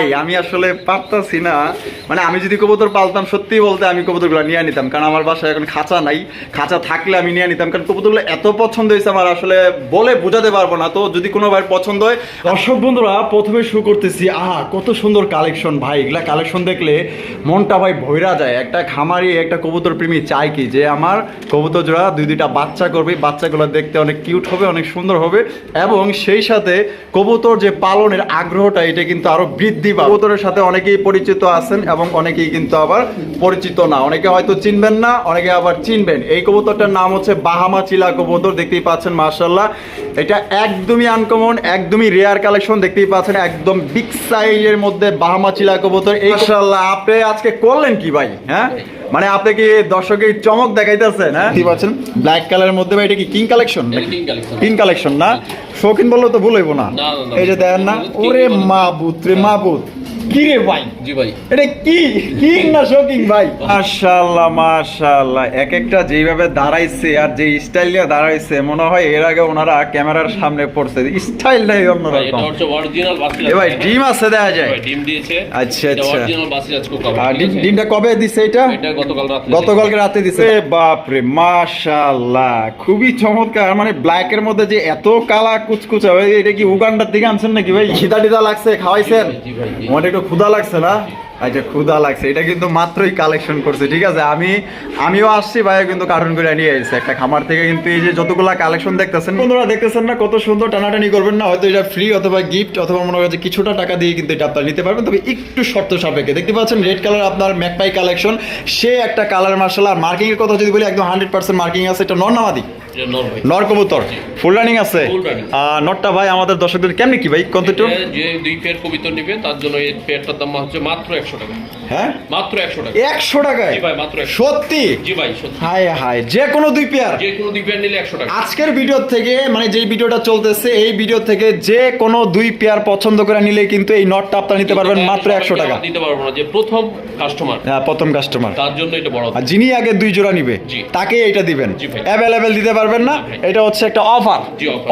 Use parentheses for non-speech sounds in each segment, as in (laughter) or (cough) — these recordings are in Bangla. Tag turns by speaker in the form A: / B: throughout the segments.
A: ভাই, আমি আসলে পারতাছি না। মানে আমি যদি কবুতর পালতাম, সত্যি বলতে আমি কবুতরগুলো নিয়ে নিতাম, কারণ আমার বাসায় এখন খাঁচা নাই। খাঁচা থাকলে আমি নিয়ে নিতাম, কারণ কবুতরগুলো এত পছন্দ হয়েছে আমার, আসলে বলে বোঝাতে পারব না। তো যদি কোনো ভাই পছন্দ হয়, দর্শক বন্ধুরা, প্রথমে শুরু করতেছি। আহা, কত সুন্দর কালেকশন ভাই। এগুলা কালেকশন দেখলে মনটা ভাই ভৈরা যায়। একটা খামারি, একটা কবুতর প্রেমী চায় কি? যে আমার কবুতর জোড়া দুই দুইটা বাচ্চা করবে, বাচ্চাগুলো দেখতে অনেক কিউট হবে, অনেক সুন্দর হবে। এবং সেই সাথে কবুতর যে পালনের আগ্রহটা, এটা কিন্তু আরও বৃদ্ধি পাবে কবুতরের সাথে অনেকেই পরিচিত আছেন এবং অনেকেই কিন্তু আবার পরিচিত না। অনেকে হয়তো চিনবেন না অনেকে আবার চিনবেন। এই কবুতরটার নাম হচ্ছে বাহামা চিলা কবুতর দেখতেই পাচ্ছেন মার্শাল্লাহ এটা একদমই আনকমন একদমই রেয়ার কালেকশন দেখতেই পাচ্ছেন একদম বিগ সাইজের মধ্যে বাহামা চিলা কবুতর। এই মার্শাল্লাহ আপনি আজকে করলেন কি ভাই? হ্যাঁ? মানে আপনি কি দর্শকে চমক দেখাইতেছেন হ্যাঁ? কি বলছেন ব্ল্যাক কালারের মধ্যে ভাই এটা কি কিং কালেকশন। কিং কালেকশন না? শৌখিন বললে তো ভুল হইব না।
B: না, না, না।
A: এই যে দেখেন না। ওরে
B: মা
A: মাবুত রে মা মাবুত কি রে ভাই?
B: জি ভাই।
A: এটা কি? কিং না শৌকিং ভাই? মাশাআল্লাহ মাশাআল্লাহ। এক একটা যেইভাবে দাঁড়াইছে আর যে স্টাইল নিয়ে দাঁড়াইছে মনে হয় এর আগে ওনারা ক্যামেরার সামনে পড়ছে।
B: ভাই
A: স্টাইলটাই
B: এটা হচ্ছে অরিজিনাল বাসি
A: এ ভাই ডিম আছে দেখা যায়।
B: ডিম দিয়েছে।
A: আচ্ছা, আচ্ছা।
B: অরিজিনাল বাসি আজকে
A: ডিম- ডিমটা কবে দিছে এটা?
B: এটা গতকাল রাতে
A: গতকালকে রাতে দিছে। বাপরে মাশাআল্লাহ। খুবই চমৎকার। মানে ব্ল্যাক এর মধ্যে যে এত কালা কুচকুচা ভাই এটা কি উগান্ডার থেকে আনছেন নাকি ভাই? খিদা টিদা লাগছে খাওয়াইছেন। আমার একটু ক্ষুধা লাগছে না? আচ্ছা ক্ষুধা লাগছে। এটা কিন্তু মাত্রই কালেকশন করছে, ঠিক আছে? আমি, আমিও আসছি, ভাইও কিন্তু কার্টুন করে নিয়ে এসেছে একটা খামার থেকে। কিন্তু এই যে যতগুলা কালেকশন দেখতেছেন, বন্ধুরা দেখতেছেন না, কত সুন্দর টানাটানি করবেন না? হয়তো এটা ফ্রি অথবা গিফট অথবা মনে হয় কিছুটা টাকা দিয়ে কিন্তু এটা নিতে পারবেন। তবে একটু শর্ত সাপেক্ষে, দেখতে পাচ্ছেন রেড কালার আপনার ম্যাকপাই কালেকশন সে একটা কালার মার্শাল আর মার্কিং এর কথা যদি বলি, একদম হান্ড্রেড পার্সেন্ট মার্কিং আছে। এটা নর নামাদি
B: এটা নর
A: কবুতর ফুল রানিং আছে? নটটা ভাই আমাদের দর্শকদের কেমনি কি ভাই? কত
B: যে দুই পেয়ার কবিতর নেবে তার জন্য এই পেয়ারটার দাম হচ্ছে মাত্র একশো টাকা।
A: হ্যাঁ?
B: মাত্র একশো টাকা।
A: একশো টাকায়?
B: ভাই মাত্র
A: সত্যি?
B: জি ভাই
A: হায় হায় যে কোনো দুই পেয়ার?
B: যে কোনো দুই পেয়ার নিলে একশো টাকা।
A: আজকের ভিডিও থেকে মানে যে ভিডিওটা চলতেছে এই ভিডিও থেকে যে কোনো দুই পেয়ার পছন্দ করে নিলে কিন্তু এই নটটা আপনারা নিতে পারবেন মাত্র একশো টাকা।
B: দিতে পারব না যে প্রথম কাস্টমার
A: হ্যাঁ প্রথম কাস্টমার
B: তার জন্য এটা বড়।
A: আর যিনি আগে দুই জোড়া নিবে। তাকে এটা দিবেন। অ্যাভেলেবেল দিতে পারবেন না। এটা হচ্ছে একটা অফার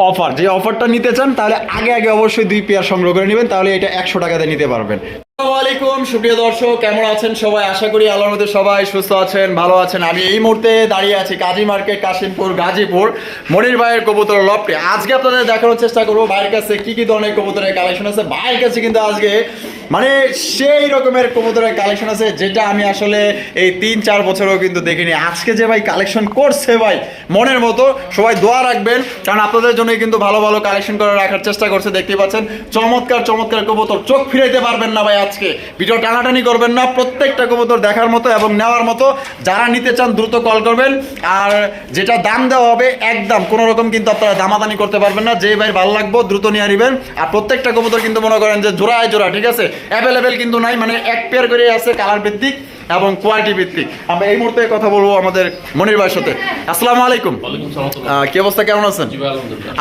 A: অফার যে অফারটা নিতে চান তাহলে আগে আগে অবশ্যই দুই পেয়ার সংগ্রহ করে নেবেন তাহলে এটা একশো টাকাতে নিতে পারবেন। আলাইকুম কেমন আছেন সবাই? আশা করি সবাই সুস্থ আছেন, ভালো আছেন। আমি এই মুহূর্তে দাঁড়িয়ে আছি কাশিমপুর, গাজীপুর, মনির ভাইয়ের আজকে আপনাদের দেখানোর চেষ্টা করব ভাইয়ের কাছে কি কি ধরনের কবুতরের কালেকশন আছে। ভাইয়ের কাছে কিন্তু আজকে মানে সেই রকমের কবুতরের কালেকশন আছে, যেটা আমি আসলে এই তিন, চার বছরও কিন্তু দেখিনি। আজকে যে ভাই কালেকশন করছে ভাই, মনের মতো, সবাই দোয়া রাখবেন, কারণ আপনাদের জন্যই কিন্তু ভালো ভালো কালেকশন করে রাখার চেষ্টা করছে দেখতে পাচ্ছেন। চমৎকার চমৎকার কবুতর, চোখ ফিরাইতে পারবেন না ভাই আজকে। ভিডিও টানাটানি করবেন না, প্রত্যেকটা কবুতর দেখার মতো এবং নেওয়ার মতো। যারা নিতে চান, দ্রুত কল করবেন। আর যেটা দাম দেওয়া হবে, একদম কোনো রকম কিন্তু আপনারা দামাদানি করতে পারবেন না। যে ভাই ভালো লাগবো, দ্রুত নিয়ে নেবেন। আর প্রত্যেকটা কবুতর কিন্তু মনে করেন যে জোড়ায় জোড়া, ঠিক আছে? অ্যাভেলেবেল কিন্তু নাই মানে এক পেয়ার করে আছে কালার ভিত্তিক এবং কোয়ালিটি ভিত্তিক। আমরা এই মুহূর্তে কথা বলব আমাদের মনির ভাইয়ের সাথে। আসসালামু আলাইকুম। কি অবস্থা কেমন আছেন?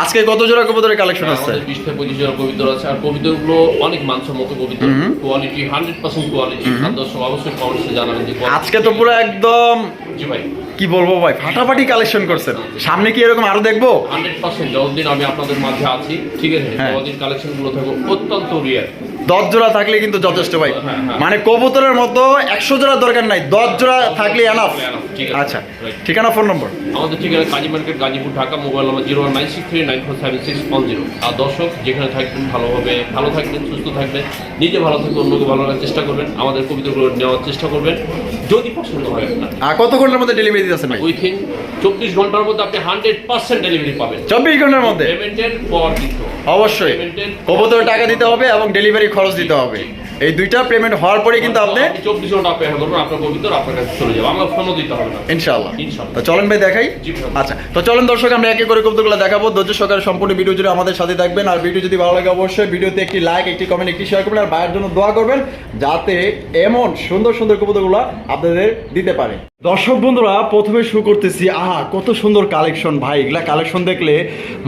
A: আজকে কত জোড়া কবুতরের কালেকশন আছে?
B: বিশ থেকে পঁচিশ জন কবিতর আছে আর কবিতরগুলো অনেক মানসম্মত কবিতর। কোয়ালিটি হান্ড্রেড পার্সেন্ট কোয়ালিটি দর্শক অবশ্যই কমেন্টসে জানাবেন যে
A: আজকে তো পুরো একদম
B: জি ভাই।
A: কি বলব ভাই ফাটাফাটি কালেকশন করছেন। সামনে কি এরকম আরও দেখব?
B: হান্ড্রেড পার্সেন্ট যতদিন আমি আপনাদের মাঝে আছি ঠিক আছে?
A: হ্যাঁ।
B: ততদিন কালেকশনগুলো থাকবে অত্যন্ত রিয়ার
A: দশ জোড়া থাকলে কিন্তু যথেষ্ট ভাই।
B: হ্যাঁ, হ্যাঁ।
A: মানে কবুতরের মতো একশো জোড়া দরকার নাই দশ জোড়া থাকলে এনাফ
B: আছে।
A: আচ্ছা ঠিকানা ফোন নম্বর
B: আমাদের ঠিকানা Kazi market Gazipur Dhaka mobile number zero one nine six three nine four seven six one zero. আর দর্শক যেখানে থাকবেন ভালোভাবে ভালো থাকবেন সুস্থ থাকবেন নিজে ভালো থাকবেন অন্যকে ভালো রাখার চেষ্টা করবেন আমাদের কবিতাগুলো নেওয়ার চেষ্টা করবেন যদি পছন্দ হয়
A: আর কত ঘণ্টার মধ্যে ডেলিভারি দিতেছেন ভাই?
B: উইথিন চব্বিশ ঘণ্টার মধ্যে আপনি হান্ড্রেড পার্সেন্ট ডেলিভারি পাবেন।
A: চব্বিশ ঘণ্টার মধ্যে?
B: পেমেন্টের পর দিতে
A: অবশ্যই। কবুতরের টাকা দিতে হবে। এবং ডেলিভারি খরচ দিতে হবে। এই দুইটা পেমেন্ট হওয়ার পরে কিন্তু আপনি
B: চব্বিশ ঘণ্টা অপেক্ষা করবেন আপনার কবিতর আপনার কাছে চলে যাবে। আমরা ফোনও দিতে হবে না।
A: ইনশাআল্লাহ।
B: ইনশাআল্লাহ।
A: তো চলেন ভাই দেখাই। আচ্ছা তো চলেন দর্শক আমরা একে করে কবুতরগুলো দেখাবো। ধৈর্য সহকারে সম্পূর্ণ ভিডিও জুড়ে আমাদের সাথে থাকবেন। আর ভিডিও যদি ভালো লাগে অবশ্যই ভিডিওতে একটি লাইক একটি কমেন্ট একটি শেয়ার করবেন। আর ভাইয়ের জন্য দোয়া করবেন যাতে এমন সুন্দর সুন্দর কবুতরগুলো আপনাদের দিতে পারে। দর্শক বন্ধুরা, প্রথমে শুরু করতেছি। আহা, কত সুন্দর কালেকশন ভাই। এগুলা কালেকশন দেখলে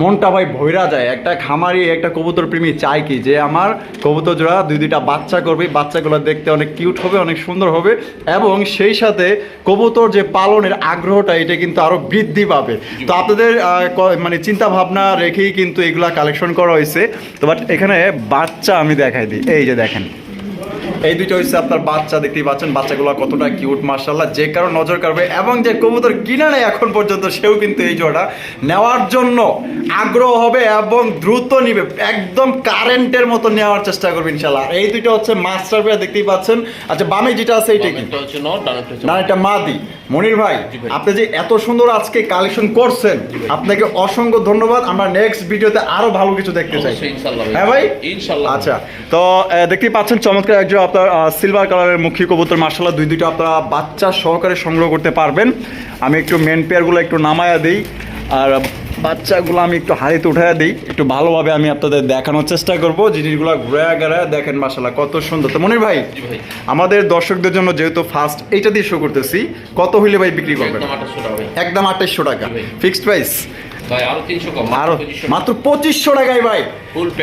A: মনটা ভাই ভৈরা যায়। একটা খামারি, একটা কবুতর প্রেমী চায় কি? যে আমার কবুতর জোড়া দুই দুইটা বাচ্চা করবে। বাচ্চাগুলো দেখতে অনেক কিউট হবে, অনেক সুন্দর হবে এবং সেই সাথে কবুতর যে পালনের আগ্রহটা, এটা কিন্তু আরও বৃদ্ধি পাবে। তো আপনাদের মানে চিন্তা ভাবনা রেখেই কিন্তু এগুলা কালেকশন করা হয়েছে। তো বাট এখানে বাচ্চা আমি দেখাই দিই। এই যে দেখেন। এই দুইটা হচ্ছে আপনার বাচ্চা দেখতেই পাচ্ছেন বাচ্চাগুলো কতটা কিউট মার্শাল্লাহ যে কারও নজর কাড়বে এবং যে কবুতর কিনা নেই এখন পর্যন্ত সেও কিন্তু এই জোড়া নেওয়ার জন্য আগ্রহ হবে এবং দ্রুত নিবে একদম কারেন্টের মতো নেওয়ার চেষ্টা করবে ইনশাল্লাহ এই দুইটা হচ্ছে মাস্টার পেয়ার দেখতেই পাচ্ছেন। আচ্ছা বামে যেটা আছে এইটা কি? না এটা মাদি। মনির ভাই আপনি যে এত সুন্দর আজকে কালেকশন করছেন আপনাকে অসংখ্য ধন্যবাদ। আমরা নেক্সট ভিডিওতে আরও ভালো কিছু দেখতে চাই।
B: ইনশাআল্লাহ
A: হ্যাঁ ভাই?
B: ইনশাআল্লাহ।
A: আচ্ছা তো দেখতেই পাচ্ছেন চমৎকার একজন আপনার সিলভার কালারের মুখী কবুতর মার্শাল্লাহ দুই দুইটা আপনারা বাচ্চা সহকারে সংগ্রহ করতে পারবেন। আমি একটু মেন পেয়ারগুলো একটু নামায়া দিই আর বাচ্চাগুলো আমি একটু হাড়িতে উঠাইয়া দিই। একটু ভালোভাবে আমি আপনাদের দেখানোর চেষ্টা করব জিনিসগুলো ঘুরে গেড়ে দেখেন মার্শাল্লাহ কত সুন্দর। তো মনির ভাই
B: ভাই।
A: আমাদের দর্শকদের জন্য যেহেতু ফার্স্ট এইটা দিয়ে শো করতেছি কত হইলে ভাই বিক্রি করবেন?
B: একদম 2800 টাকা
A: আঠাইশশো টাকা। ফিক্সড প্রাইস
B: আরও 300 কম
A: আরও মাত্র পঁচিশশো টাকায় ভাই।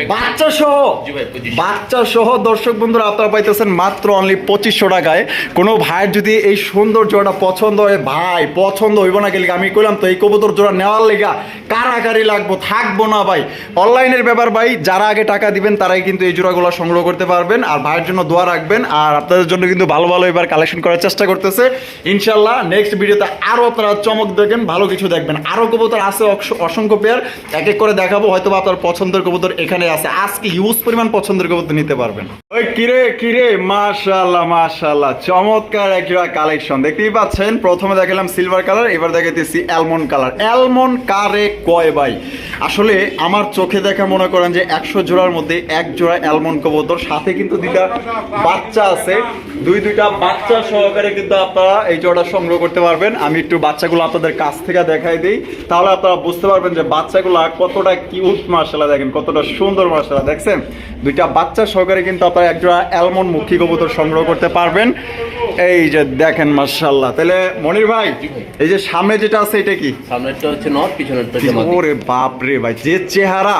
A: বাচ্চা সহ
B: জি ভাই, 25
A: বাচ্চা সহ দর্শক বন্ধুরা আপনারা পাইতেছেন মাত্র অনলি পঁচিশশো টাকায়। কোনো ভাইয়ের যদি এই সুন্দর জোড়াটা পছন্দ হয় ভাই পছন্দ হইব না গেলে আমি কইলাম তো এই কবুতর জোড়া নেওয়ার লেগা কারাকারি লাগবো থাকব না ভাই। অনলাইনের ব্যাপার ভাই যারা আগে টাকা দিবেন তারাই কিন্তু এই জোড়াগুলো সংগ্রহ করতে পারবেন আর ভাইয়ের জন্য দোয়া রাখবেন আর আপনাদের জন্য কিন্তু ভালো ভালো এবার কালেকশন করার চেষ্টা করতেছে। ইনশাল্লাহ নেক্সট ভিডিওতে আরও আপনারা চমক দেখেন ভালো কিছু দেখবেন। আরও কবুতর আছে অক্ষ- অসংখ্য পেয়ার এক এক করে দেখাবো হয়তো আপনার পছন্দের কবুতর এখানে আছে। আজকে হিউজ পরিমাণ পছন্দের কবুতর নিতে পারবেন। ওই কিরে কিরে, মাশাআল্লাহ মাশাআল্লাহ। চমৎকার একটা কালেকশন দেখতেই পাচ্ছেন, প্রথমে দেখালাম সিলভার কালার এবার দেখাইতেছি অ্যালমন্ড কালার অ্যালমন্ড কারে কয় ভাই? আসলে আমার চোখে দেখা মনে করেন যে একশো জোড়ার মধ্যে এক জোড়া অ্যালমন্ড কবুতর, সাথে কিন্তু দুইটা বাচ্চা আছে। দুই দুইটা বাচ্চা সহকারে কিন্তু আপনারা এই জোড়া সংগ্রহ করতে পারবেন। আমি একটু বাচ্চাগুলো আপনাদের কাছ থেকে দেখাই দিই। তাহলে আপনারা বুঝতে পারবেন যে বাচ্চাগুলো কতটা কিউট মার্শাল্লাহ দেখেন কতটা সুন্দর মার্শাল্লাহ। দেখছেন? দুইটা বাচ্চা সহকারে কিন্তু আপনারা এক জোড়া অ্যালমন্ড মুখী কবুতর সংগ্রহ করতে পারবেন। এই যে দেখেন মার্শাল্লাহ। তাহলে মনির ভাই এই যে সামনে যেটা আছে এটা কি?
B: সামনেরটা হচ্ছে পিছনেরটা
A: ওরে বাপ রে ভাই যে চেহারা।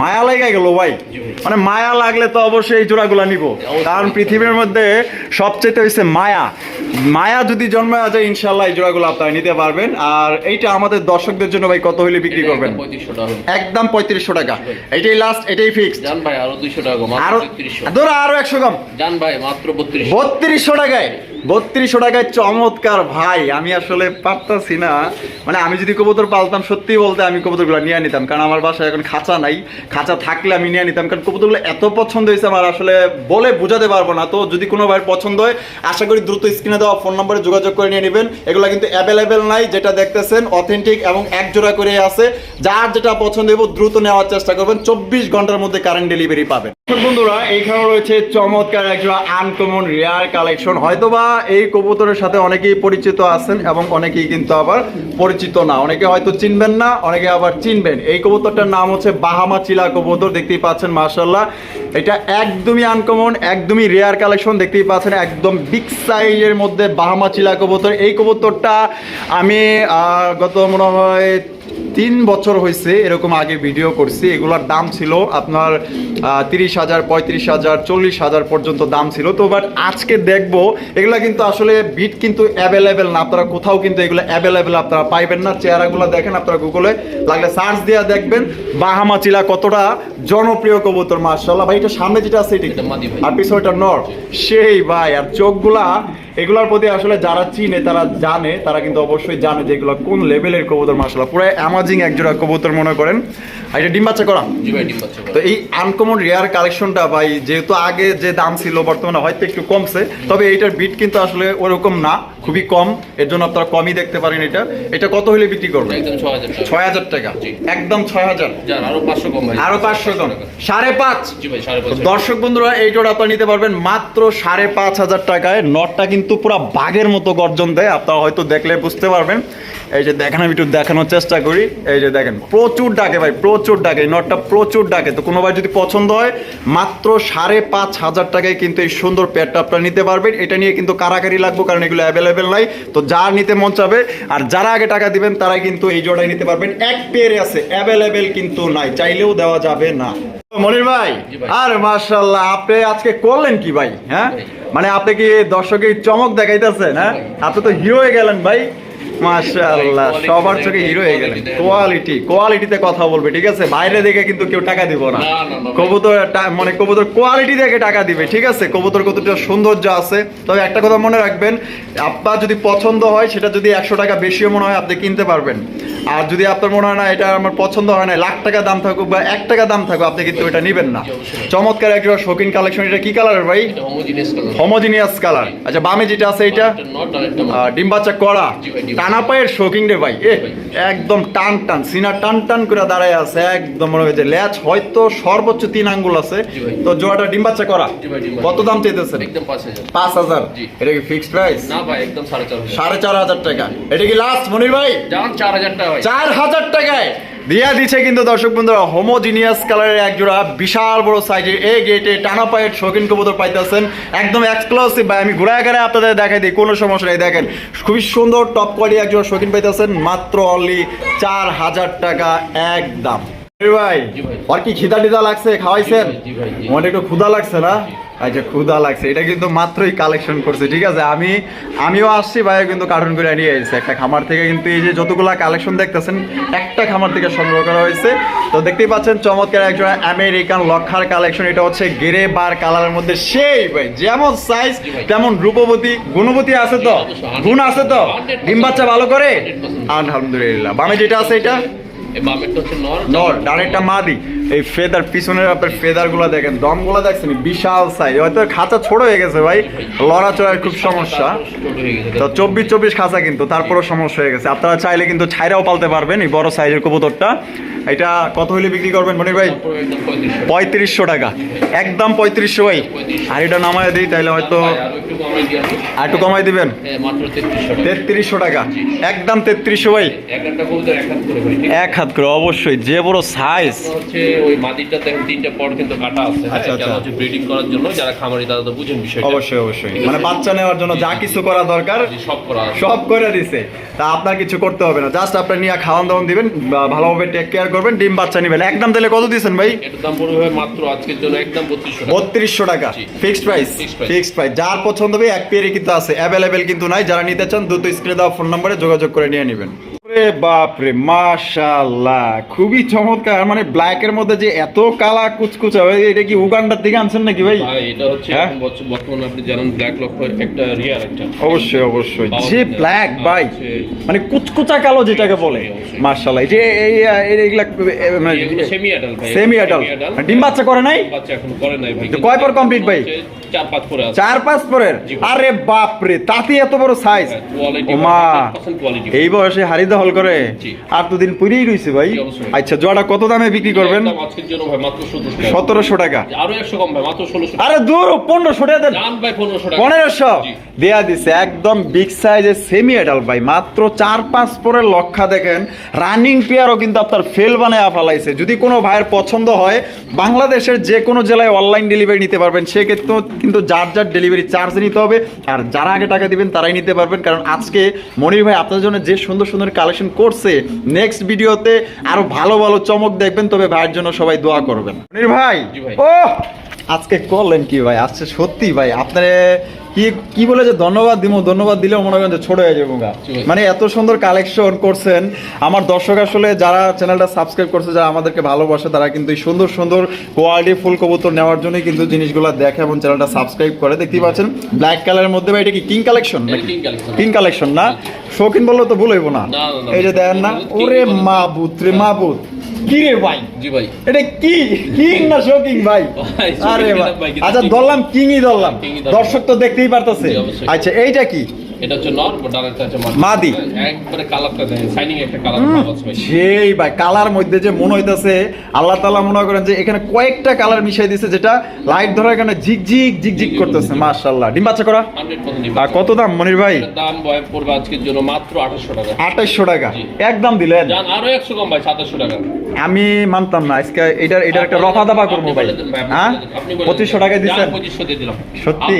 A: মায়া লেগে গেল ভাই। মানে মায়া লাগলে তো অবশ্যই এই জোড়াগুলা নিব। কারণ পৃথিবীর মধ্যে সবচেয়ে হয়েছে মায়া। মায়া যদি জন্মায় যায় ইনশাল্লাহ এই জোড়াগুলো আপনারা নিতে পারবেন। আর এইটা আমাদের দর্শকদের জন্য ভাই কত হইলে বিক্রি করবেন।
B: একদম 3500 টাকা।
A: একদম পঁয়ত্রিশশো টাকা। এটাই লাস্ট এটাই ফিক্সড
B: জান ভাই আরও 200 টাকা কম আরও
A: ধরো আরও একশো কম।
B: জান ভাই মাত্র 3200
A: বত্রিশশো টাকায়। বত্রিশশো টাকায় চমৎকার ভাই, আমি আসলে পারতাছি না। মানে আমি যদি কবুতর পালতাম, সত্যি বলতে আমি কবুতরগুলো নিয়ে নিতাম, কারণ আমার বাসায় এখন খাঁচা নাই। খাঁচা থাকলে আমি নিয়ে নিতাম, কারণ কবুতরগুলো এত পছন্দ হয়েছে আমার, আসলে বলে বোঝাতে পারব না। তো যদি কোনো ভাইয়ের পছন্দ হয়, আশা করি দ্রুত স্ক্রিনে দেওয়া ফোন নম্বরে যোগাযোগ করে নিয়ে নেবেন। এগুলো কিন্তু অ্যাভেলেবেল নাই, যেটা দেখতেছেন অথেন্টিক এবং এক জোড়া করে আছে। যার যেটা পছন্দ হইব, দ্রুত নেওয়ার চেষ্টা করবেন। চব্বিশ ঘণ্টার মধ্যে কারেন্ট ডেলিভারি পাবেন। বন্ধুরা এইখানে রয়েছে চমৎকার একটা আনকমন রেয়ার কালেকশন হয়তোবা এই কবুতরের সাথে অনেকেই পরিচিত আছেন এবং অনেকেই কিন্তু আবার পরিচিত না। অনেকে হয়তো চিনবেন না, অনেকে আবার চিনবেন। এই কবুতরটার নাম হচ্ছে বাহামা চিলা কবুতর, দেখতেই পাচ্ছেন মার্শাল্লাহ এটা একদমই আনকমন একদমই রেয়ার কালেকশন দেখতেই পাচ্ছেন, একদম বিগ সাইজের মধ্যে বাহামা চিলা কবুতর। এই কবুতরটা আমি গত মনে হয় তিন বছর হয়েছে এরকম আগে ভিডিও করছি। এগুলোর দাম ছিল আপনার তিরিশ হাজার পঁয়ত্রিশ হাজার চল্লিশ হাজার পর্যন্ত দাম ছিল। তো বাট আজকে দেখব এগুলা কিন্তু আসলে বিট কিন্তু অ্যাভেলেবেল না। আপনারা কোথাও কিন্তু এগুলো অ্যাভেলেবেল আপনারা পাইবেন না। চেহারাগুলো দেখেন আপনারা গুগলে লাগলে সার্চ দিয়ে দেখবেন। বাহামা চিলা কতটা জনপ্রিয় কবুতর মার্শাল্লাহ ভাই এটা সামনে যেটা আছে এটি। আর পিছনেটা নর। সেই ভাই আর চোখগুলা এগুলোর প্রতি আসলে যারা চিনে তারা জানে তারা কিন্তু অবশ্যই জানে যে এগুলো কোন লেভেলের কবুতর মাসালা পুরো অ্যামাজিং একজোড়া কবুতর মনে করেন। আর এটা ডিম বাচ্চা করা?
B: জি ভাই ডিম পাচ্ছে
A: তো এই আনকমন রেয়ার কালেকশনটা ভাই যেহেতু আগে যে দাম ছিল বর্তমানে হয়তো একটু কমছে তবে এইটার বিট কিন্তু আসলে ওরকম না। খুবই কম এর জন্য আপনারা কমই দেখতে পারেন এটা। এটা কত হলে বিক্রি করবেন?
B: একদম 6000 টাকা।
A: ছয় হাজার টাকা। একদম ছয় হাজার?
B: জান আরও 500 কম ভাই।
A: আরও পাঁচশো কম। সাড়ে পাঁচ?
B: জি ভাই 550
A: দর্শক বন্ধুরা এই জোড়া আপনারা নিতে পারবেন মাত্র সাড়ে পাঁচ হাজার টাকায়। নটটা কিন্তু পুরো বাঘের মতো গর্জন দেয় আপনারা হয়তো দেখলে বুঝতে পারবেন। এই যে দেখেন আমি একটু দেখানোর চেষ্টা করি। এই যে দেখেন প্রচুর ডাকে ভাই প্রচুর ডাকে। নটটা প্রচুর ডাকে। তো কোনো ভাই যদি পছন্দ হয় মাত্র সাড়ে পাঁচ হাজার টাকায় কিন্তু এই সুন্দর প্যাডটা আপনারা নিতে পারবেন। এটা নিয়ে কিন্তু কারাকারি লাগবে কারণ এগুলো অ্যাভেলেবেল নাই। তো যার নিতে মন চাবে আর যারা আগে টাকা দিবেন তারাই কিন্তু এই জোড়াই নিতে পারবেন। এক পেয়ারে আছে অ্যাভেলেবেল কিন্তু নাই চাইলেও দেওয়া যাবে না। মনির ভাই আর মাশাল্লাহ আপনি আজকে করলেন কি ভাই হ্যাঁ? মানে আপনি কি দর্শকের চমক দেখাইতেছেন হ্যাঁ? আপনি তো হিরো হয়ে গেলেন ভাই। মাশাআল্লাহ সবার চোখে হিরো হয়ে গেলেন। কোয়ালিটি কোয়ালিটিতে কথা বলবে ঠিক আছে? বাইরে দেখে কিন্তু কেউ টাকা দিব না। কবুতর মানে কবুতর কোয়ালিটি দেখে টাকা দিবে ঠিক আছে? কবুতর কতটা সৌন্দর্য আছে। তবে একটা কথা মনে রাখবেন আপনার যদি পছন্দ হয় সেটা যদি একশো টাকা বেশিও মনে হয় আপনি কিনতে পারবেন। আর যদি আপনার মনে হয় না এটা আমার পছন্দ হয় না লাখ টাকা দাম থাকুক বা এক টাকা দাম থাকুক আপনি কিন্তু এটা নেবেন না। চমৎকার একটা শৌখিন কালেকশন এটা কি কালারের ভাই। হোমোজিনিয়াস কালার আচ্ছা বামে যেটা আছে এটা? ডিম বাচ্চা করা টানা পায়ের শৌকিং রে ভাই। এ একদম টান টান সিনা টান টান করে দাঁড়ায় আছে একদম মনে হয় যে ল্যাচ হয়তো সর্বোচ্চ তিন আঙ্গুল আছে। তো জোড়াটা ডিম বাচ্চা করা। কত দাম চেয়েছেন
B: একদম পাঁচ হাজার।
A: এটা কি ফিক্সড প্রাইস
B: না ভাই একদম সাড়ে চার হাজার।
A: টাকা। এটা কি লাস্ট মনির ভাই?
B: চার হাজার টাকা
A: চার হাজার টাকায়? দিয়া দিচ্ছে কিন্তু দর্শক বন্ধুরা হোমোজিনিয়াস কালারের এক জোড়া বিশাল বড় সাইজের এ গেটে টানা পায়ের শৌখিন কবুতর পাইতেছেন। একদম এক্সক্লুসিভ ভাই আমি ঘুরে ঘুরে আপনাদের দেখাই দিই কোনো সমস্যা নেই দেখেন। খুবই সুন্দর টপ কোয়ালিটি এক জোড়া শৌখিন পাইতেছেন মাত্র অনলি চার হাজার টাকা একদম। ভাই। আর কি খিদা টিদা লাগছে খাওয়াইছেন। মনে একটু ক্ষুদা লাগছে না? আচ্ছা ক্ষুদা লাগছে। এটা কিন্তু মাত্রই কালেকশন করছে ঠিক আছে? আমি আমিও আসছি ভাই কিন্তু কার্টুন করে নিয়ে এসেছি। একটা খামার থেকে কিন্তু এই যে যতগুলা কালেকশন দেখতেছেন একটা খামার থেকে সংগ্রহ করা হয়েছে। তো দেখতেই পাচ্ছেন চমৎকার একজন আমেরিকান লক্ষার কালেকশন এটা হচ্ছে গেরে বার কালারের মধ্যে সেই ভাই। যেমন সাইজ তেমন রূপবতী। গুণবতী আছে তো? গুণ আছে তো? ডিম বাচ্চা ভালো করে? আলহামদুলিল্লাহ। বামে যেটা আছে এটা?
B: নর
A: নর ডানেরটা মাদি। এই ফেদার পিছনের আপনার দেখেন দেখছেন বিশাল সাইজ হয়তো খাঁচা ছোট হয়ে গেছে ভাই লড়াচড়ার খুব সমস্যা। তো চব্বিশ চব্বিশ খাঁচা কিন্তু তারপরও সমস্যা হয়ে গেছে। আপনারা চাইলে কিন্তু ছাইরাও পালতে পারবেন এই বড় সাইজের কবুতরটা। এটা কত হইলে বিক্রি করবেন, মনির ভাই?
B: পঁয়ত্রিশশো।
A: টাকা। একদম পঁয়ত্রিশশো ভাই। আর এটা নামায় দিই তাহলে হয়তো
B: আর একটু কমাই
A: দিবেন?
B: মাত্র 3300 টাকা।
A: তেত্রিশশো টাকা। একদম তেত্রিশশো ভাই।
B: এক হাত করে,
A: অবশ্যই। যে বড় সাইজ
B: করার জন্য
A: অবশ্যই অবশ্যই। মানে বাচ্চা নেওয়ার জন্য যা কিছু করা দরকার,
B: সব করা
A: দিছে তা আপনার কিছু করতে হবে না। জাস্ট আপনার নিয়ে খাওয়ান দাওয়ান দিবেন ভালোভাবে টেক কেয়ার করবেন ডিম বাচ্চা নেবেন। একদম তাহলে কত দিয়েছেন ভাই?
B: পড়বে মাত্র আজকের জন্য একদম বত্রিশশো টাকা।
A: বত্রিশশো। Fixed price? Fixed price. যার পছন্দ হবে এক পেয়ারে কিন্তু আছে। অ্যাভেলেবেল কিন্তু নাই। যারা নিতে চান দ্রুত স্ক্রিনে দেওয়া ফোন নম্বরে যোগাযোগ করে নিয়ে নেবেন। বাপরে মাশাআল্লাহ। খুবই চমৎকার। মানে ব্ল্যাকের মধ্যে যে এত কালা কুচকুচা এটা কি উগান্ডার থেকে আনছেন নাকি ভাই?
B: এটা হচ্ছে
A: হ্যাঁ?
B: বর্তমানে আপনি জানেন ব্ল্যাক লক্ষ একটা রিয়ার একটা।
A: অবশ্যই অবশ্যই। যে ব্ল্যাক ভাই মানে কুচকুচা কালো যেটাকে বলে এই যে এই এই এইগুলা মানে
B: সেমি অ্যাডাল্ট ভাই
A: সেমি অ্যাডাল্ট ডিম বাচ্চা করে নাই?
B: বাচ্চা এখন করে নাই ভাই।
A: কয় পর complete ভাই?
B: চার পাঁচ পরে
A: চার পাঁচ পরের? আরে বাপ রে তাতে এত বড় সাইজ
B: কোয়ালিটি
A: ওমা এই বয়সে হাড়ি দহল করে? আর তো দিন পুরেই রইছে ভাই। আচ্ছা জোড়া কত দামে বিক্রি করবেন?
B: সতেরোশো টাকা।
A: আরও দূর পনেরোশো টাকা
B: পনেরোশো
A: দেয়া দিছে একদম বিগ সাইজের সেমি এডাল ভাই মাত্র চার পাঁচ পরের লক্ষা দেখেন। রানিং পেয়ারও কিন্তু আপনার ফেল বানায় ফেলাইছে। যদি কোনো ভাইয়ের পছন্দ হয় বাংলাদেশের যে কোনো জেলায় অনলাইন ডেলিভারি নিতে পারবেন। সেক্ষেত্রেও কিন্তু যার যার ডেলিভারি চার্জ নিতে হবে। আর যারা আগে টাকা দিবেন তারাই নিতে পারবেন। কারণ আজকে মনির ভাই আপনার জন্য যে সুন্দর সুন্দর কালেকশন করছে নেক্সট ভিডিওতে আরও ভালো ভালো চমক দেখবেন তবে ভাইয়ের জন্য সবাই দোয়া করবেন ভাই
B: ভাই।
A: ও আজকে করলেন কি ভাই আজকে সত্যি ভাই আপনারে কি কি বলে যে ধন্যবাদ দিব ধন্যবাদ দিলেও মনে করেন যে ছোট হয়ে যাব। মানে এত সুন্দর কালেকশন করছেন আমার দর্শক আসলে যারা চ্যানেলটা সাবস্ক্রাইব করছে যারা আমাদেরকে ভালোবাসে তারা কিন্তু এই সুন্দর সুন্দর কোয়ালিটি ফুল কবুতর নেওয়ার জন্যই কিন্তু জিনিসগুলো দেখে এবং চ্যানেলটা সাবস্ক্রাইব করে দেখতেই পাচ্ছেন ব্ল্যাক কালারের মধ্যে ভাই এটা কি king collection
B: collection।
A: King collection না শৌখিন বললে তো ভুল হইব না। এই যে দেখেন না ওরে। মাবুত রে মাবুত কি রে ভাই?
B: জি ভাই।
A: এটা কি? কিং না শোকিং ভাই? (laughs) আরে ভাই আচ্ছা ধরলাম কিংই ধরলাম। দর্শক তো দেখতেই পারতেছে। আচ্ছা এইটা কি?
B: এটা হচ্ছে নর ডানেরটা হচ্ছে মাদি।
A: মাদি।
B: একবারে কালারটা দেখেন সাইনিং একটা কালার ভাব আছে ভাই
A: সেই ভাই কালার মধ্যে যে মনে হইতাছে আল্লাহ তাআলা মনে করেন যে এখানে কয়েকটা কালার মিশাই দিছে যেটা লাইট ধরার কারণে ঝিকঝিক ঝিকঝিক করতেছে মাশাআল্লাহ। ডিম বাচ্চা করা? আর কত দাম মনির ভাই?
B: দাম ভাই পড়বে আজকের জন্য মাত্র 2800 টাকা।
A: একদম দিলেন?
B: জান আরও 100 কম ভাই 2700 টাকা।
A: আমি মানতাম না আজকে এটার এটার একটা রফা দাবা করব ভাই। হ্যাঁ। পঁচিশশো টাকা দিচ্ছেন
B: যা, 2500 দিয়ে দিলাম।
A: সত্যি?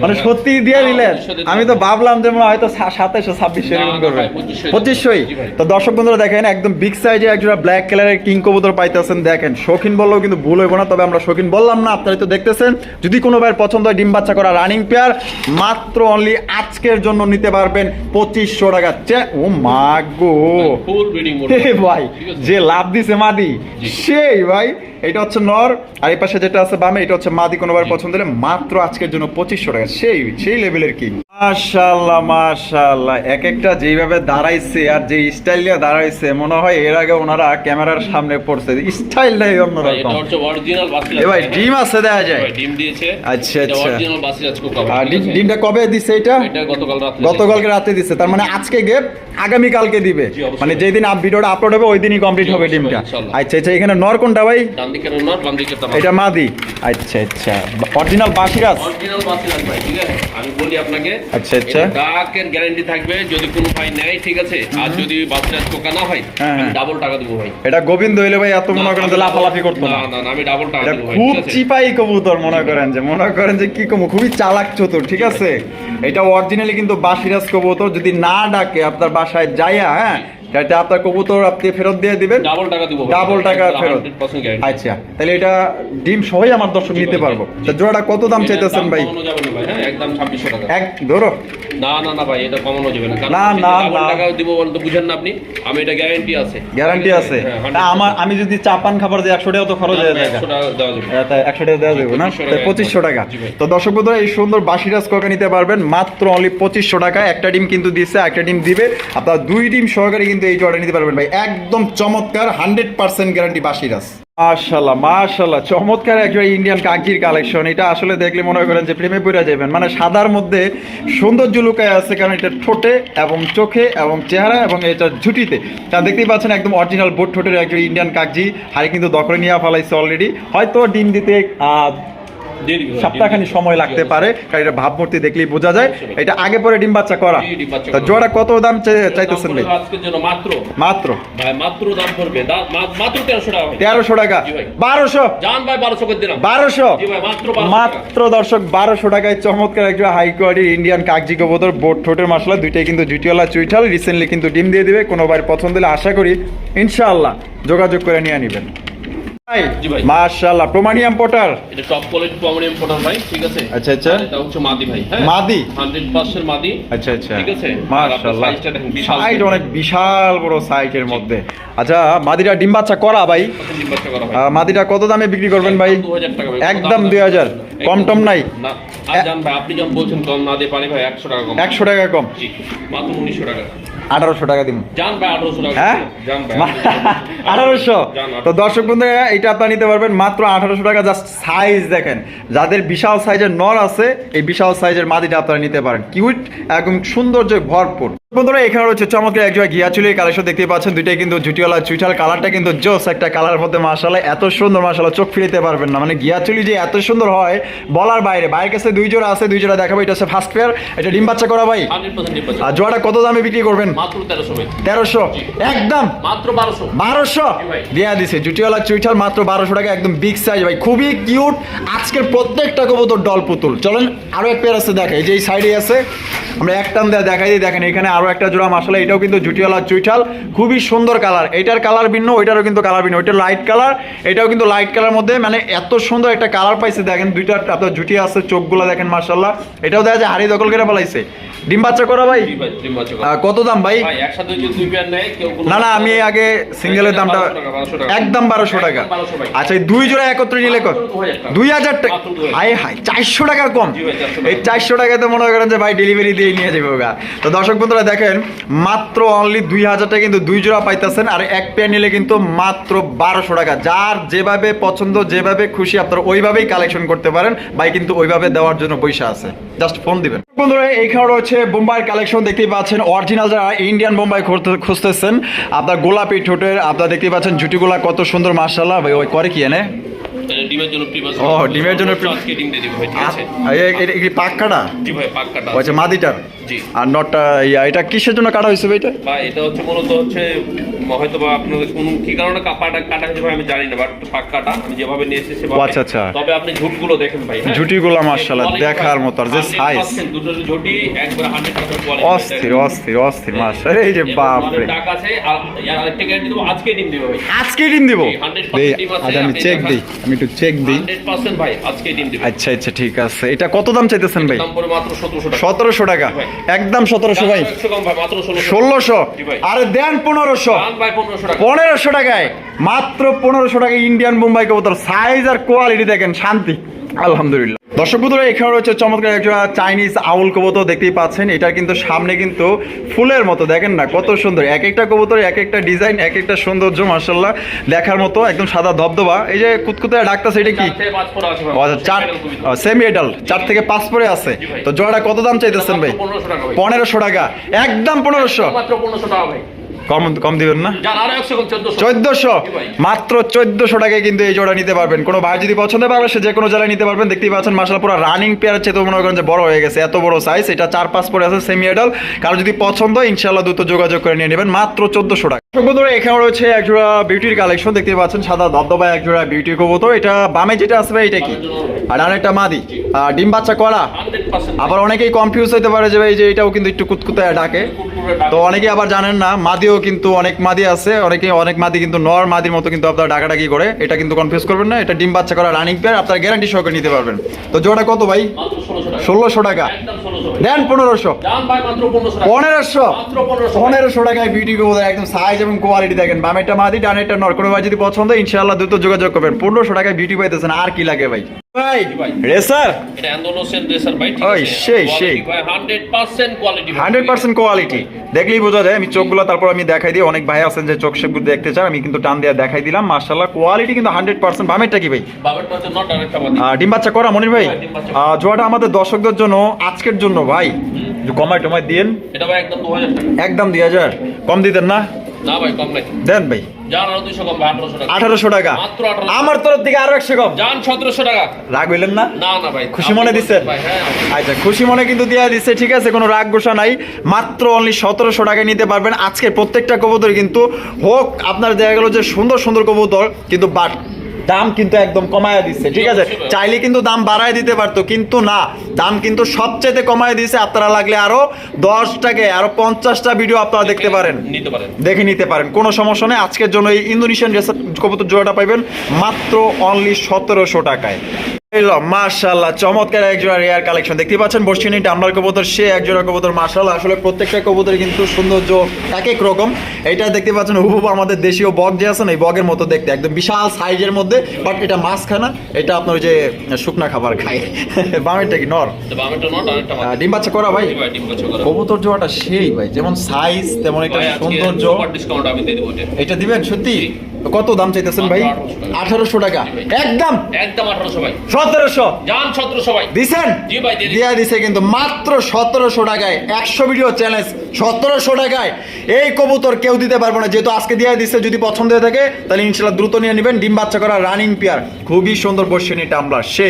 A: মানে সত্যি দিয়ে
B: হ্যাঁ,
A: দিলেন। আমি তো
B: দিলাম।
A: ভাবলাম যে মনে হয়তো সাতাইশো ছাব্বিশশো এরকম করবে।
B: ভাই, 2500
A: পঁচিশশোই? তো দর্শক বন্ধুরা দেখেন একদম বিগ সাইজে একজোড়া ব্ল্যাক কালারের কিং কবুতর পাইতেছেন। দেখেন শৌখিন বললেও কিন্তু ভুল হইব না তবে আমরা শৌখিন বললাম না আপনারা তো দেখতেছেন। যদি কোনো ভাইয়ের পছন্দ হয় ডিম বাচ্চা করা রানিং পেয়ার মাত্র অনলি আজকের জন্য নিতে পারবেন পঁচিশশো টাকা। চে- ও মা গো। এ ভাই যে লাভ দিছে মাদি। সেই ভাই এটা হচ্ছে নর আর এই পাশে যেটা আছে বামে এটা হচ্ছে মাদি কোনোবার পছন্দ হলে মাত্র আজকের জন্য পঁচিশশো টাকা। সেই সেই লেভেলের কি মাশাল্লাহ মাশাল্লাহ এক একটা যেইভাবে দাঁড়াইছে আর যে স্টাইল নিয়ে দাঁড়াইছে মনে হয় এর আগে ওনারা ক্যামেরার সামনে পড়ছে। স্টাইলটাই অন্যরকম। এ ভাই ডিম আছে দেখা যায়।
B: ডিম দিয়েছে।
A: আচ্ছা, আচ্ছা। আর ডিমটা কবে দিছে এটা?
B: এটা গতকাল
A: গতকালকে রাতে দিছে। তার মানে আজকে গেপ আগামী কালকে দিবে মানে যেদিন আপ ভিডিওটা আপলোড হবে ওই দিনই কমপ্লিট হবে ডিমটা। আচ্ছা আচ্ছা এখানে নর কোনটা ভাই? এটা মাদি। আচ্ছা আচ্ছা। অরিজিনাল বাসিরাজ?
B: অরিজিনাল বাসি ভাই ঠিক আছে? আমি বলি আপনাকে
A: আচ্ছা, আচ্ছা।
B: ডাকের গ্যারান্টি থাকবে যদি কোনো ভাই নেয় ঠিক আছে? আর যদি বাচ্চা টোকা না হয়
A: হ্যাঁ,
B: আমি
A: হ্যাঁ।
B: ডাবল টাকা দেবো ভাই।
A: এটা গোবিন্দ হইলে ভাই এত মনে করেন যে
B: আমি
A: লাফালাফি করতো
B: না।
A: না
B: না না, আমি ডাবল টাকা দেবো
A: খুব চিপাই কবুতর মনে করেন যে মনে করেন যে কি কম খুবই চালাক চতুর ঠিক আছে? এটা অরিজিনালি কিন্তু বাসিরাজ কবুতর যদি না ডাকে আপনার বাসায় যাইয়া হ্যাঁ এটা আপনার কবুতর আপনি ফেরত দিয়ে দিবেন।
B: ডাবল টাকা দিব
A: ডাবল টাকা ফেরত। আচ্ছা তাহলে এটা ডিম সহই আমার দর্শক নিতে পারব। তা জোড়াটা কত দাম চাইতেছেন ভাই?
B: না হ্যাঁ একদম ছাব্বিশশো টাকা।
A: এক ধরো।
B: না না না ভাই এটা কমানো যাবে না।
A: না, না, না।
B: টাকা দিব বলতে বুঝেন না আপনি। আমি এটা গ্যারান্টি আছে।
A: গ্যারান্টি আছে।
B: হ্যাঁ,
A: তা আমার আমি যদি চাপান খাবার যে একশো টাকা তো খরচ হয়ে যায়।
B: একশো টাকা দেওয়া যাবে।
A: একশো টাকা দেওয়া যাবে না।
B: 2500 টাকা
A: তো দর্শক বন্ধুরা এই সুন্দর বাসিরাজ কোকা নিতে পারবেন। মাত্র অনলি পঁচিশশো টাকা। একটা ডিম কিন্তু দিচ্ছে একটা ডিম দিবে। আপনার দুই ডিম সহকারে কিন্তু এই জোড়াটা নিতে পারবেন ভাই। একদম চমৎকার হান্ড্রেড পার্সেন্ট গ্যারান্টি বাসিরাজ। মাশাল্লাহ মাশাল্লাহ চমৎকার একজন ইন্ডিয়ান কাকির কালেকশন এটা আসলে দেখলে মনে করেন যে প্রেমে পড়ে যাবেন। মানে সাদার মধ্যে সৌন্দর্য লুকায় আছে, কারণ এটা ঠোঁটে এবং চোখে এবং চেহারা এবং এটা ঝুটিতে। তা দেখতেই পাচ্ছেন একদম অরিজিনাল বোট ঠোঁটের একজন ইন্ডিয়ান কাকজি। হারে কিন্তু দখলে নিয়ে ফেলাইছে অলরেডি হয়তো ডিম দিতে সপ্তাহখানি সময় লাগতে পারে কারণ এটা ভাবমূর্তি দেখলেই বোঝা যায়। এটা আগে পরে ডিম বাচ্চা করা। তা জোড়া কত দাম চাইতেছেন ভাই?
B: মাত্র।
A: মাত্র।
B: ভাই মাত্র দাম পড়বে। মাত্র তেরোশো টাকা ভাই।
A: তেরোশো টাকা।
B: জি ভাই।
A: বারোশো।
B: জান ভাই বারোশো করে দিলাম।
A: বারোশো।
B: জি ভাই মাত্র 1200
A: মাত্র দর্শক বারোশো টাকায় চমৎকার একটা হাই কোয়ালিটির ইন্ডিয়ান কাগজি কবুতর বোট ঠোঁটের মশলা দুইটাই কিন্তু জুটিওয়ালা চুইঠাল। রিসেন্টলি কিন্তু ডিম দিয়ে দিবে। কোনো বার পছন্দ হলে আশা করি ইনশাআল্লাহ যোগাযোগ করে নিয়ে নেবেন।
B: ভাই।
A: মাশাআল্লাহ প্রমাণিয়াম পটার।
B: এটা টপ কোয়ালিটি প্রমিনিয়াম ফটো ভাই ঠিক আছে?
A: আচ্ছা, আচ্ছা।
B: এটা হচ্ছে মাদি ভাই হ্যাঁ?
A: মাদি?
B: মাদি
A: আচ্ছা আচ্ছা।
B: ঠিক আছে?
A: মাশাআল্লাহ।
B: size টা বিশাল
A: সাইজ অনেক বিশাল বড় সাইজের মধ্যে। আচ্ছা মাদিরা ডিম বাচ্চা করা ভাই?
B: ডিম বাচ্চা করা ভাই।
A: মাদিটা কত দামে বিক্রি করবেন ভাই?
B: দু হাজার টাকা ভাই
A: একদম 2000 কম টম নাই?
B: না আর জান ভাই আপনি যখন বলছেন কম না দিয়ে পারি ভাই একশো টাকা কম।
A: একশো টাকা কম।
B: জি মাত্র উনিশশো টাকা।
A: আঠারোশো টাকা দিন হ্যাঁ? আঠারোশো (laughs) তো দর্শক বন্ধু এটা আপনারা নিতে পারবেন মাত্র আঠারোশো টাকা জাস্ট সাইজ দেখেন। যাদের বিশাল সাইজের নর আছে এই বিশাল সাইজের মাদিটা আপনারা নিতে পারেন। কিউট একদম সৌন্দর্য ভরপুর। বন্ধুরা এখানে রয়েছে চমৎকার এক জায়গায় গিয়াচুলির কালেকশন দেখতে পাচ্ছেন। দুইটাই কিন্তু জুটিওয়ালা চুইঠাল কালারটা কিন্তু জোস একটা কালার মধ্যে মাসালা এত সুন্দর মাসালা চোখ ফিরিতে পারবেন না। মানে গিয়াচুলি যে এত সুন্দর হয় বলার বাইরে। বাইরের কাছে দুই জোড়া আছে দুই জোড়া দেখাবো। এটা হচ্ছে ফার্স্ট পেয়ার এটা ডিম বাচ্চা করা ভাই। আর জোড়াটা কত দামে বিক্রি করবেন?
B: তেরোশো
A: একদম?
B: মাত্র বারোশো।
A: দেয়া দিছে। জুটিওয়ালা চুইঠাল মাত্র বারোশো টাকা একদম বিগ সাইজ ভাই। খুবই কিউট আজকের প্রত্যেকটা কবুতর ডল পুতুল। চলেন আরও এক পেয়ার আছে দেখে এই যে এই সাইডে আছে আমরা এক টান দেওয়া দেখাই দিই দেখেন এখানে আরও একটা জোড়া মাসালা এটাও কিন্তু জুটিওয়ালা চুইঠাল খুবই সুন্দর কালার। এটার কালার ভিন্ন ওইটারও কিন্তু কালার ভিন্ন। ওইটা লাইট কালার এটাও কিন্তু লাইট কালার মধ্যে মানে এত সুন্দর একটা কালার পাইছে দেখেন দুইটা আপনার জুটি আছে চোখগুলো দেখেন মাসাল্লাহ এটাও দেখা যায় হাড়ি দখল করে ফেলাইছে। ডিম বাচ্চা করা ভাই? কত দাম ভাই? না না আমি আগে সিঙ্গেলের দামটা
B: 1200 টাকা, 1200 টাকা।
A: একদম বারোশো টাকা।
B: একদম 1200 ভাই।
A: আচ্ছা এই দুই জোড়া একত্রে নিলে কত?
B: মাত্র 2000 টাকা।
A: দুই হাজার টাকা?
B: মাত্র 2000
A: হাই হাই চারশো টাকার কম।
B: জি ভাই, 400 টাকা।
A: এই চারশো টাকাতে মনে করেন যে ভাই ডেলিভারি দিয়ে নিয়ে যাবে তো দর্শক বন্ধুরা দেখেন, মাত্র অনলি দুই হাজার টাকা কিন্তু দুই জোড়া পাইতেছেন আর এক পেয়ার নিলে কিন্তু মাত্র বারোশো টাকা। যার যেভাবে পছন্দ, যেভাবে খুশি আপনারা ওইভাবেই কালেকশন করতে পারেন। ভাই কিন্তু ওইভাবে দেওয়ার জন্য পয়সা আছে। জাস্ট ফোন দিবেন। বন্ধুরা, এইখানে রয়েছে বোম্বাইয়ের কালেকশন দেখতেই পাচ্ছেন। অরিজিনাল যারা ইন্ডিয়ান বোম্বাই খুঁজতেছেন, আপনার গোলাপি ঠোঁটের, আপনারা দেখতেই পাচ্ছেন জুটিগুলা কত সুন্দর মার্শাল্লাহ করে কি এনে?
B: ডিমের জন্য প্রিপাস
A: ও, ডিমের জন্য
B: আজকে ডিম দিয়ে দিব ভাই ঠিক আছে?
A: আ- এই- এই- এই
B: জি ভাই পাক্কাটা
A: ও আচ্ছা মাদিটার?
B: জি।
A: আর নটটা এটা কিসের জন্য কাটা হয়েছে ভাই এটা?
B: ভাই এটা হচ্ছে মূলত হচ্ছে হয়তো বা আপনাদের কোনো কি কারণে কাপাটা কাটা হয়েছে ভাই আমি জানি না বাট পাক্কাটা আমি যেভাবে নিয়ে এসেছি
A: আচ্ছা, আচ্ছা।
B: তবে আপনি ঝুটগুলো দেখেন ভাই হ্যাঁ?
A: ঝুঁটিগুলো মাশাআল্লাহ, দেখার মতো, আর যে
B: 100%
A: size।
B: দুটো ঝুঁটি একবার 100% quality
A: অস্থির অস্থির অস্থির মাশাআল্লাহ এই যে বাপ রে
B: আছে আর আজকে ডিম দিবে ভাই।
A: আজকে ডিম দিব?
B: জি, 100%
A: দেই
B: ডিম আছে,
A: আজ আমি চেক। দিই আমি একটু চেক দিই।
B: 100% ভাই আজকে ডিম দিবে
A: আচ্ছা আচ্ছা ঠিক আছে। এটা কত দাম চাইতেছেন ভাই?
B: দাম পড়ে মাত্র 1700 টাকা।
A: সতেরোশো টাকা। একদম সতেরোশো ভাই।
B: 100 কম ভাই মাত্র 1600
A: ষোলোশো।
B: জি
A: আরে দেন পনেরোশো।
B: দাম ভাই 1500 টাকা।
A: পনেরোশো টাকায়। মাত্র পনেরোশো টাকায় ইন্ডিয়ান বোম্বাই কবুতর। সাইজ আর কোয়ালিটি দেখেন শান্তি। আলহামদুলিল্লাহ। দর্শক বন্ধুরা এখানে রয়েছে চমৎকার একটা চাইনিজ আউল কবুতর দেখতেই পাচ্ছেন। এটা কিন্তু সামনে কিন্তু ফুলের মতো দেখেন না কত সুন্দর। এক একটা কবুতর এক একটা ডিজাইন এক একটা সৌন্দর্য মার্শাল্লাহ দেখার মতো একদম সাদা ধবধবা। এই যে কুতকুতে ডাক্তার সেটা কি?
B: চার থেকে পাঁচ পরে আছে
A: আচ্ছা চার সেমি এডাল চার থেকে পাঁচ পরে আছে। তো জোড়াটা কত দাম চাইতেছেন ভাই?
B: মাত্র 1500 টাকা ভাই।
A: পনেরোশো টাকা। একদম পনেরোশো।
B: মাত্র 1500 টাকা ভাই।
A: কম কম দিবেন না?
B: যান আরও 100 কম 1400
A: চোদ্দশো? মাত্র চোদ্দশো টাকায় কিন্তু এই জোড়া নিতে পারবেন। কোনো ভাই যদি পছন্দ পাবে সে যে কোনো জায়গায় নিতে পারবেন। দেখতেই পাচ্ছেন মার্শাল পুরো রানিং পেয়ার হচ্ছে তো মনে করেন যে বড় হয়ে গেছে। এত বড় সাইজ এটা চার পাঁচ পরে আছে সেমি এডাল কারও যদি পছন্দ ইনশাল্লাহ দ্রুত যোগাযোগ করে নিয়ে নেবেন। মাত্র চোদ্দশো টাকা। বন্ধুরা, এখানে রয়েছে এক জোড়া বিউটির কালেকশন দেখতে পাচ্ছেন সাদা দবদবা এক জোড়া বিউটির কবুতর। এটা বামে যেটা আসবে এটা কি? আর আরেকটা মাদি। ডিম বাচ্চা করা আবার অনেকেই কনফিউজ হতে পারে যে ভাই যে এটাও কিন্তু একটু কুতকুতে ডাকে। তো অনেকে আবার জানেন না মাদিও কিন্তু অনেক মাদি আছে। অনেকে অনেক মাদি কিন্তু নর মাদির মতো কিন্তু আপনারা ডাকাডাকি করে। এটা কিন্তু কনফিউজ করবেন না এটা ডিম বাচ্চা করা রানিং পেয়ার আপনারা গ্যারান্টি সহকারে নিতে পারবেন। তো জোড়া কত ভাই?
B: মাত্র 1600 টাকা
A: ষোলোশো টাকা।
B: একদম 1600 ভাই
A: দেন পনেরোশো।
B: দাম ভাই মাত্র 1500 টাকা।
A: পনেরোশো। পনেরোশো টাকায় বিউটি কবুতর একদম সাইজ এবং কোয়ালিটি দেখেন। বামেরটা মাদি ডানেরটা নর। কোনো ভাই যদি পছন্দ ইনশাআল্লাহ দ্রুত যোগাযোগ করবেন। পনেরোশো টাকায় বিউটি পাইতেছেন। আর কি লাগে ভাই? ভাই
B: ভাই।
A: রেসার
B: এটা অ্যান্ডোলোসেন রেসার ভাই ঠিক
A: ওই,
B: আছে?
A: সেই, সেই।
B: 100% কোয়ালিটি
A: দেখলেই বোঝা যায় আমি চোখগুলো তারপর আমি দেখাই দিই। অনেক ভাই আছেন যে চোখ দেখতে চান আমি কিন্তু টান দিয়ে দেখাই দিলাম। কোয়ালিটি কিন্তু বামেরটা কি ভাই?
B: হচ্ছে নট বাদি
A: ডিম বাচ্চা করা মনির ভাই?
B: হ্যাঁ,
A: জোয়াটা আমাদের দর্শকদের জন্য আজকের জন্য ভাই। কমায় টমায় দিন
B: এটা ভাই একদম 2000 টাকা।
A: একদম দুই হাজার। কম দিতেন না?
B: না ভাই কম নাই।
A: দেন ভাই।
B: জান আরও 200 কম 1800 টাকা।
A: আঠারোশো টাকা।
B: মাত্র 1800
A: আমার তরফ থেকে আরও কম।
B: জান 1700 টাকা।
A: রাগ হইলেন না?
B: না না ভাই
A: খুশি মনে
B: ভাই হ্যাঁ
A: আচ্ছা খুশি মনে কিন্তু ঠিক আছে কোনো রাগ গোসা নাই। মাত্র অনলি টাকায় নিতে পারবেন। আজকে প্রত্যেকটা কবুতর কিন্তু হোক আপনার দেখা গেল যে সুন্দর সুন্দর কবুতর কিন্তু বাট দাম কিন্তু একদম কমায় দিচ্ছে ঠিক আছে? চাইলে কিন্তু দাম বাড়ায় দিতে পারতো কিন্তু না দাম কিন্তু সবচেয়ে কমায় দিয়েছে আপনারা লাগলে আরও দশটাকে আরও পঞ্চাশটা ভিডিও আপনারা দেখতে পারেন। দেখে নিতে পারেন কোনো সমস্যা নেই। আজকের জন্য এই ইন্দোনেশিয়ান রেসার কবুতর জোড়াটা পাইবেন মাত্র অনলি সতেরোশো টাকায়। মার্শাল্লাহ চমৎকার এক জোড়া রেয়ার কালেকশন। দেখতে পাচ্ছেন বসছিনি ডামলার কবুতর সে এক জোড়া কবুতর মার্শাল্লাহ আসলে প্রত্যেকটা কবুতর কিন্তু সৌন্দর্য এক এক রকম। এটা দেখতে পাচ্ছেন হুবহু আমাদের দেশীয় বগ যে আছে না এই বগের মতো দেখতে একদম বিশাল সাইজের মধ্যে বাট এটা মাছ খানা এটা আপনার ওই যে শুকনা খাবার খায়। বামেরটা কি নর?
B: বাদি
A: ডিম বাচ্চা করা ভাই? কবুতর জোড়াটা সেই ভাই যেমন সাইজ তেমন এটা সৌন্দর্য।
B: এটা।
A: দিবেন সত্যি? কত দাম চাইতেছেন ভাই? আঠারোশো টাকা। একদম?
B: একদম 1800 ভাই।
A: সতেরোশো?
B: যান সতেরোশো ভাই।
A: দিছেন?
B: দিয়ে
A: দিছে কিন্তু মাত্র সতেরোশো টাকায়। একশো ভিডিও চ্যালেঞ্জ সতেরোশো টাকায়। এই কবুতর কেউ দিতে পারব না। যেহেতু আজকে দিয়ে দিচ্ছে যদি পছন্দ হয়ে থাকে তাহলে ইনশাল্লাহ দ্রুত নিয়ে নেবেন। ডিম বাচ্চা করা রানিং পেয়ার খুবই সুন্দর বর্ষণী আমরা সেই।